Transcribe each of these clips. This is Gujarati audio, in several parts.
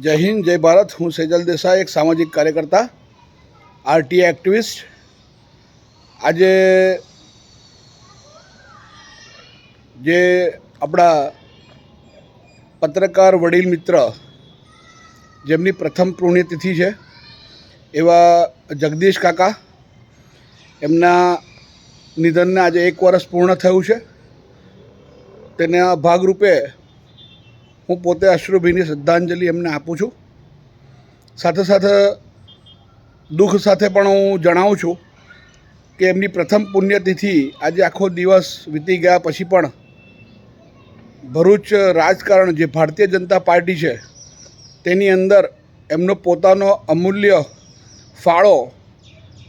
જય હિન્દ, જય ભારત. હું સેજલ દેસાઈ, એક સામાજિક કાર્યકર્તા, આરટીઆઈ એક્ટિવિસ્ટ. આજે જે આપણા પત્રકાર વડીલ મિત્ર, જેમની પ્રથમ પુણ્યતિથિ છે, એવા જગદીશ કાકા, એમના નિધનને આજે એક વર્ષ પૂર્ણ થયું છે. તેના ભાગરૂપે હું પોતે અશ્રુભીની શ્રદ્ધાંજલિ એમને આપું છું. સાથે સાથે દુઃખ સાથે પણ હું જણાવું છું કે એમની પ્રથમ પુણ્યતિથિ આજે આખો દિવસ વીતી ગયા પછી પણ ભરૂચ રાજકારણ જે ભારતીય જનતા પાર્ટી છે તેની અંદર એમનો પોતાનો અમૂલ્ય ફાળો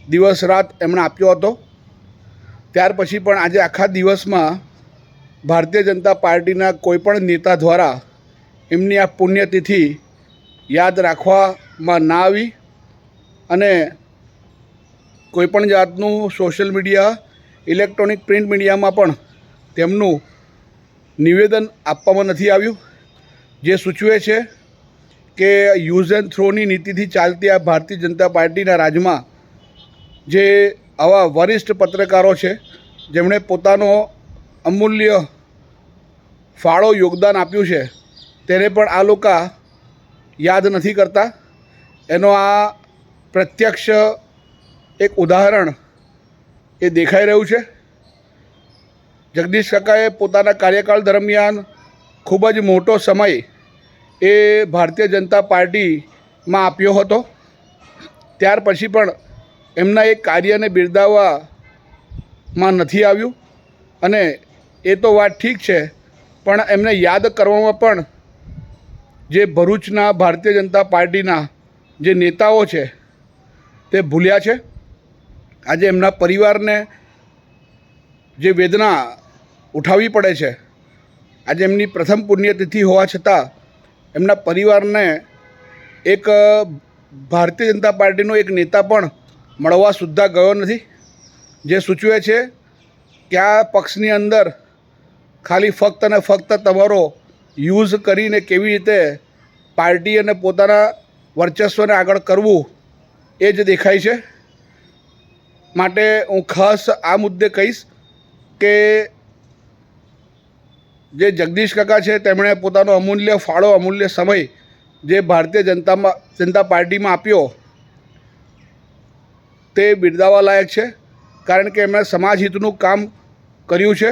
દિવસ રાત એમણે આપ્યો હતો. ત્યાર પછી પણ આજે આખા દિવસમાં ભારતીય જનતા પાર્ટીના કોઈપણ નેતા દ્વારા એમની આ પુણ્યતિથિ યાદ રાખવામાં ના આવી અને કોઈપણ જાતનું સોશિયલ મીડિયા, ઇલેક્ટ્રોનિક પ્રિન્ટ મીડિયામાં પણ તેમનું નિવેદન આપવામાં નથી આવ્યું. જે સૂચવે છે કે યુઝ એન્ડ થ્રોની નીતિથી ચાલતી આ ભારતીય જનતા પાર્ટીના રાજમાં જે આવા વરિષ્ઠ પત્રકારો છે, જેમણે પોતાનો અમૂલ્ય ફાળો યોગદાન આપ્યું છે તેને પણ આ લોકો યાદ નથી કરતા. એનો આ પ્રત્યક્ષ એક ઉદાહરણ એ દેખાઈ રહ્યું છે. જગદીશ કાકાએ પોતાના કાર્યકાળ દરમિયાન ખૂબ જ મોટો સમય એ ભારતીય જનતા પાર્ટીમાં આપ્યો હતો. ત્યાર પછી પણ એમના એક કાર્યને બિરદાવવામાં નથી આવ્યું. અને એ તો વાત ઠીક છે, પણ એમને યાદ કરવામાં પણ જે ભરૂચના ભારતીય જનતા પાર્ટીના જે નેતાઓ છે, તે ભૂલ્યા છે? આજે એમના પરિવારને જે વેદના ઉઠાવવી પડે છે, આજે એમની પ્રથમ પુણ્યતિથિ હોવા છતાં એમના પરિવારને એક ભારતીય જનતા પાર્ટીનો એક નેતા પણ મળવા સુદ્ધા ગયો નથી. જે સૂચવે છે કે આ પક્ષની અંદર ખાલી ફક્ત અને ફક્ત તમારો યુઝ કરીને કેવી રીતે પાર્ટી અને પોતાના વર્ચસ્વને આગળ કરવું એ જ દેખાય છે. માટે હું ખાસ આ મુદ્દે કહીશ કે જે જગદીશ કાકા છે, તેમણે પોતાનો અમૂલ્ય ફાળો, અમૂલ્ય સમય જે ભારતીય જનતામાં, જનતા પાર્ટીમાં આપ્યો તે બિરદાવા લાયક છે. કારણ કે એમણે સમાજ હિતનું કામ કર્યું છે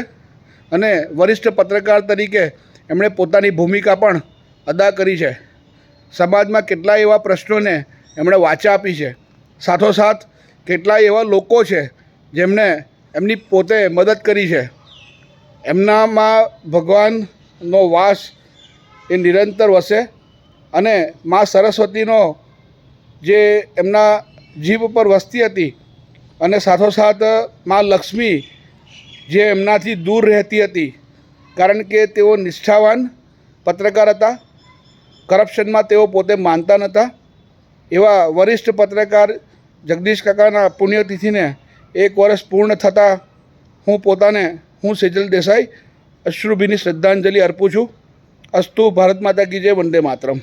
અને વરિષ્ઠ પત્રકાર તરીકે એમણે પોતાની ભૂમિકા પણ અદા કરી છે. સમાજમાં કેટલાય એવા પ્રશ્નોને એમણે વાચા આપી છે. સાથોસાથ, કેટલાય એવા લોકો છે જેમણે એમની પોતે મદદ કરી છે. એમનામાં ભગવાનનો વાસ એ નિરંતર વસે અને મા સરસ્વતીનો જે એમના જીભ પર વસતી હતી અને સાથોસાથ મા લક્ષ્મી જે એમનાથી દૂર રહેતી હતી કારણ કે તેઓ નિષ્ઠાવાન પત્રકાર હતા. કરપ્શનમાં તેઓ પોતે માનતા નહોતા. એવા વરિષ્ઠ પત્રકાર જગદીશ કાકાના પુણ્યતિથિને એક વર્ષ પૂર્ણ થતાં હું પોતાને, હું સેજલ દેસાઈ, અશ્રુભીની શ્રદ્ધાંજલિ અર્પું છું. અસ્તુ ભારત માતા કી જય, વંદે માતરમ.